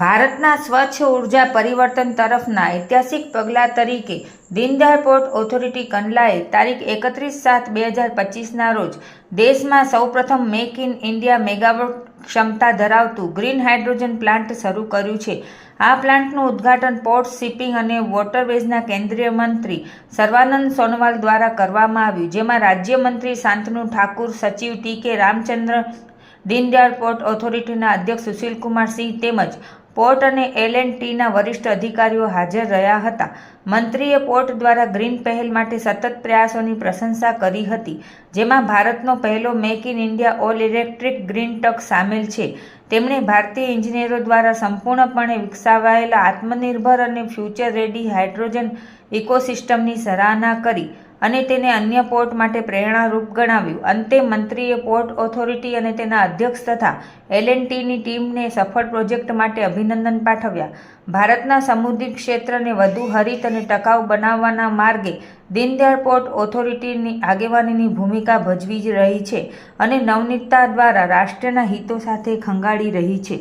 ભારતના સ્વચ્છ ઊર્જા પરિવર્તન તરફના ઐતિહાસિક પગલાં તરીકે દીનદયાળ પોર્ટ ઓથોરિટી કંડલાએ તારીખ એકત્રીસ સાત બે હજાર પચીસના રોજ દેશમાં સૌપ્રથમ મેક ઇન ઇન્ડિયા મેગાવોટ ક્ષમતા ધરાવતું ગ્રીન હાઇડ્રોજન પ્લાન્ટ શરૂ કર્યું છે. આ પ્લાન્ટનું ઉદ્ઘાટન પોર્ટ શિપિંગ અને વોટરવેઝના કેન્દ્રીય મંત્રી સર્વાનંદ સોનોવાલ દ્વારા કરવામાં આવ્યું, જેમાં રાજ્યમંત્રી શાંતનુ ઠાકુર, સચિવ ટી કે રામચંદ્ર, દીનદયાળ પોર્ટ ઓથોરિટીના અધ્યક્ષ સુશીલકુમાર સિંહ તેમજ પોર્ટ અને એલ એન્ડ ટીના વરિષ્ઠ અધિકારીઓ હાજર રહ્યા હતા. મંત્રીએ પોર્ટ દ્વારા ગ્રીન પહેલ માટે સતત પ્રયાસોની પ્રશંસા કરી હતી, જેમાં ભારતનો પહેલો make in India all electric green truck સામેલ છે. તેમણે ભારતીય એન્જિનિયરો દ્વારા સંપૂર્ણપણે વિકસાવાયેલા આત્મનિર્ભર અને ફ્યુચર રેડી હાઇડ્રોજન ઇકોસિસ્ટમની સરાહના કરી. અને તેને અન્ય પોર્ટ માટે પ્રેરણારૂપ ગણાવ્યું. અંતે મંત્રીએ પોર્ટ ઓથોરિટી અને તેના અધ્યક્ષ તથા એલએનટીની ટીમને સફળ પ્રોજેક્ટ માટે અભિનંદન પાઠવ્યા. ભારતના સમુદ્રી ક્ષેત્રને વધુ હરિત અને ટકાઉ બનાવવાના માર્ગે દીનદયાળ પોર્ટ ઓથોરિટીની આગેવાનીની ભૂમિકા ભજવી જ રહી છે અને નવનીતતા દ્વારા રાષ્ટ્રના હિતો સાથે ખંગાળી રહી છે.